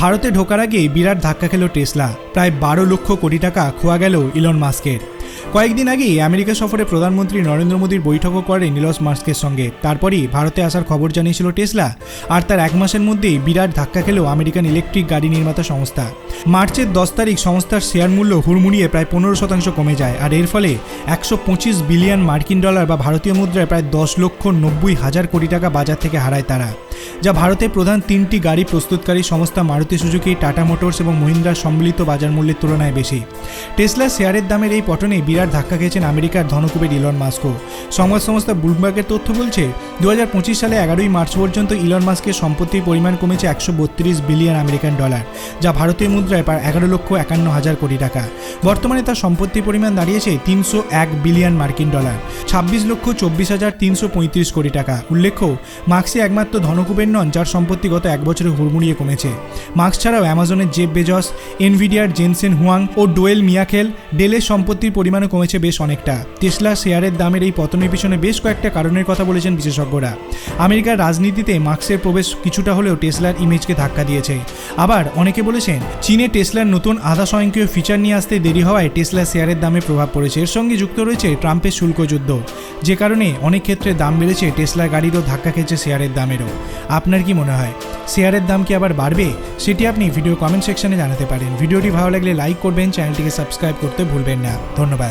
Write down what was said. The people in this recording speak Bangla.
ভারতে ঢোকার আগেই বিরাট ধাক্কা খেল টেসলা। প্রায় বারো লক্ষ কোটি টাকা খোয়া গেল ইলন মাস্কের। কয়েকদিন আগেই আমেরিকা সফরে প্রধানমন্ত্রী নরেন্দ্র মোদীর বৈঠকও করেন ইলস মাস্কের সঙ্গে। তারপরই ভারতে আসার খবর জানিয়েছিল টেসলা, আর তার এক মাসের মধ্যেই বিরাট ধাক্কা খেল আমেরিকান ইলেকট্রিক গাড়ি নির্মাতা সংস্থা। মার্চের দশ তারিখ সংস্থার শেয়ার মূল্য হুড়মুড়িয়ে প্রায় পনেরো শতাংশ কমে যায়, আর এর ফলে একশো পঁচিশ বিলিয়ন মার্কিন ডলার বা ভারতীয় মুদ্রায় প্রায় দশ লক্ষ নব্বই হাজার কোটি টাকা বাজার থেকে হারায় তারা। যা ভারতে প্রধান তিনটি গাড়ি প্রস্তুতকারী সংস্থা মারুতি সুজুকি, টাটা মোটরস এবং মহিন্দ্রার সম্মিলিত বাজার মূল্যের তুলনায় বেশি। টেসলা শেয়ারের দামের এই পটনে বিরাট ধাক্কা খেয়েছেন আমেরিকার ধনকুবের ইলন মাস্কো সংবাদ সংস্থা ব্লুমবার্গের তথ্য বলছে দু হাজার পঁচিশ সালে এগারোই মার্চ পর্যন্ত ইলন মাস্কের সম্পত্তির পরিমাণ কমেছে একশো বত্রিশ বিলিয়ন আমেরিকান ডলার, যা ভারতীয় মুদ্রায় প্রায় এগারো লক্ষ একান্ন হাজার কোটি টাকা। বর্তমানে তার সম্পত্তির পরিমাণ দাঁড়িয়েছে তিনশো এক বিলিয়ন মার্কিন ডলার, ছাব্বিশ লক্ষ চব্বিশ হাজার তিনশো পঁয়ত্রিশ কোটি টাকা। উল্লেখ্য মার্কসই একমাত্র ধনকুবের নন, যার সম্পত্তি গত এক বছরে হুড়মুড়িয়ে কমেছে। মার্কস ছাড়াও অ্যামাজনের জেব বেজস, এনভিডিয়ার জেনসেন হুয়াং ও ডোয়েল মিয়াখেল ডেলের সম্পত্তির পরিমাণও কমেছে বেশ অনেকটা। টেসলা শেয়ারের দামের এই পতনের পিছনে বেশ কয়েকটা কারণের কথা বলেছেন বিশেষজ্ঞরা। আমেরিকার রাজনীতিতে মার্ক্সের প্রবেশ কিছুটা হলেও টেসলার ইমেজকে ধাক্কা দিয়েছে। আবার অনেকে বলেছেন, চীনে টেসলার নতুন আধা স্বয়ংক্রিয় ফিচার নিয়ে আসতে দেরি হওয়ায় টেসলা শেয়ারের দামে প্রভাব পড়েছে। এর সঙ্গে যুক্ত রয়েছে ট্রাম্পের শুল্ক যুদ্ধ। যে কারণে অনেক ক্ষেত্রে দাম বেড়েছে টেসলার গাড়িরও ধাক্কা খেয়েছে শেয়ারের দামেরও। আপনার কি মনে হয়? শেয়ারের দাম কি আবার বাড়বে? সেটি আপনি ভিডিও কমেন্ট সেকশনে জানাতে পারেন। ভিডিওটি ভালো লাগলে লাইক করবেন, চ্যানেলটিকে সাবস্ক্রাইব করতে ভুলবেন না। ধন্যবাদ।